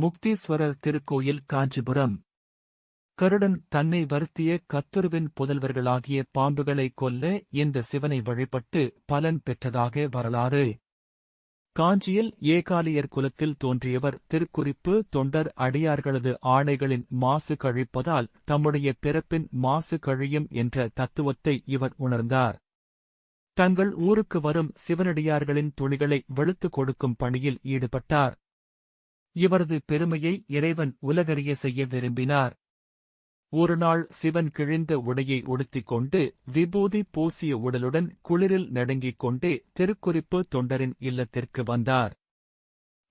முக்தீஸ்வரர் திருக்கோயில் காஞ்சிபுரம். கருடன் தன்னை வருத்திய கத்துருவின் புதல்வர்களாகிய பாம்புகளை கொல்ல இந்த சிவனை வழிபட்டு பலன் பெற்றதாக வரலாறு. காஞ்சியில் ஏகாலியர் குலத்தில் தோன்றியவர் திருக்குறிப்பு தொண்டர் அடியார்களது ஆணைகளின் மாசு கழிப்பதால் தம்முடைய பிறப்பின் மாசு கழியும் என்ற தத்துவத்தை இவர் உணர்ந்தார். தங்கள் ஊருக்கு வரும் சிவனடியார்களின் துணிகளை வெளுத்துக் கொடுக்கும் பணியில் ஈடுபட்டார். இவரது பெருமையை இறைவன் உலகறிய செய்ய விரும்பினார். ஒருநாள் சிவன் கிழிந்த உடையை உடுத்திக் கொண்டு விபூதி பூசிய உடலுடன் குளிரில் நடுங்கிக் கொண்டே திருக்குறிப்பு தொண்டரின் இல்லத்திற்கு வந்தார்.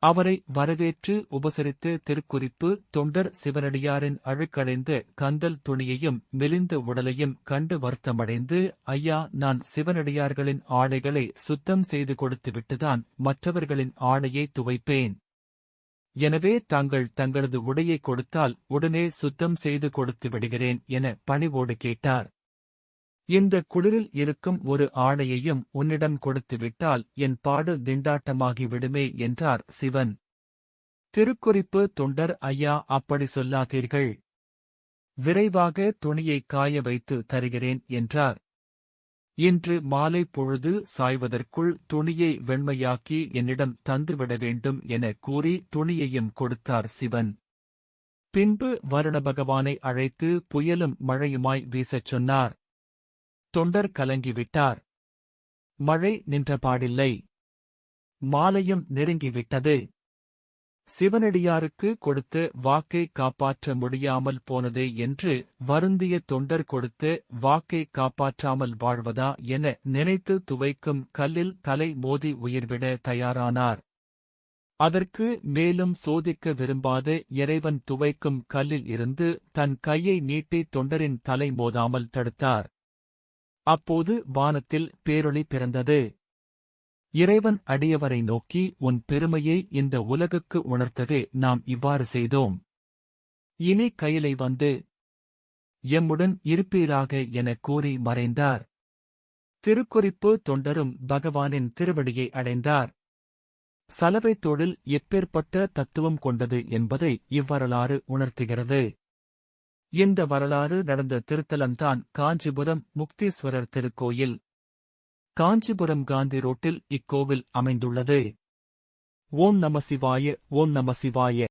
அவரை வரவேற்று உபசரித்து திருக்குறிப்பு தொண்டர் சிவனடியாரின் அழுக்கடைந்த கந்தல் துணியையும் மெலிந்த உடலையும் கண்டு வருத்தமடைந்து ஐயா நான் சிவனடியார்களின் ஆடைகளை சுத்தம் செய்து கொடுத்துவிட்டுதான் மற்றவர்களின் ஆடையை துவைப்பேன். எனவே தாங்கள் தங்களது உடையை கொடுத்தால் உடனே சுத்தம் செய்து கொடுத்து விடுகிறேன் என பணிவோடு கேட்டார். இந்த குளிரில் இருக்கும் ஒரு ஆடையையும் உன்னிடம் கொடுத்துவிட்டால் என் பாடு திண்டாட்டமாகி விடுமே என்றார் சிவன். திருக்குறிப்பு தொண்டர் ஐயா அப்படி சொல்லாதீர்கள். விரைவாக துணியை காய வைத்து தருகிறேன் என்றார். இன்று மாலை பொழுது சாய்வதற்குள் துணியை வெண்மையாக்கி என்னிடம் தந்துவிட வேண்டும் என கூறி துணியையும் கொடுத்தார் சிவன். பின்பு வருண பகவானை அழைத்து புயலும் மழையுமாய் வீசச் சொன்னார். தொண்டர் கலங்கிவிட்டார். மழை நின்றபாடில்லை மாலையும் நெருங்கிவிட்டது. சிவனடியாருக்கு கொடுத்த வாக்கை காப்பாற்ற முடியாமல் போனதே என்று வருந்திய தொண்டர் கொடுத்த வாக்கை காப்பாற்றாமல் வாழ்வதா என நினைத்து துவைக்கும் கல்லில் தலை மோதி உயிர்விட தயாரானார். அதற்கு மேலும் சோதிக்க விரும்பாத இறைவன் துவைக்கும் கல்லில் இருந்து தன் கையை நீட்டி தொண்டரின் தலை மோதாமல் தடுத்தார். அப்போது வானத்தில் பேரொளி பிறந்தது. இறைவன் அடியவரை நோக்கி உன் பெருமையை இந்த உலகுக்கு உணர்த்தவே நாம் இவ்வாறு செய்தோம். இனி கையிலை வந்து எம்முடன் இருப்பீராக எனக் கூறி மறைந்தார். திருக்குறிப்பு தொண்டரும் பகவானின் திருவடியை அடைந்தார். சலவை தொழில் எப்பேற்பட்ட தத்துவம் கொண்டது என்பதை இவ்வரலாறு உணர்த்துகிறது. இந்த வரலாறு நடந்த திருத்தலம்தான் காஞ்சிபுரம் முக்தீஸ்வரர் திருக்கோயில். காஞ்சிபுரம் காந்தி ரோட்டில் இக்கோவில் அமைந்துள்ளது. ஓம் நம சிவாய ஓம் நம சிவாய.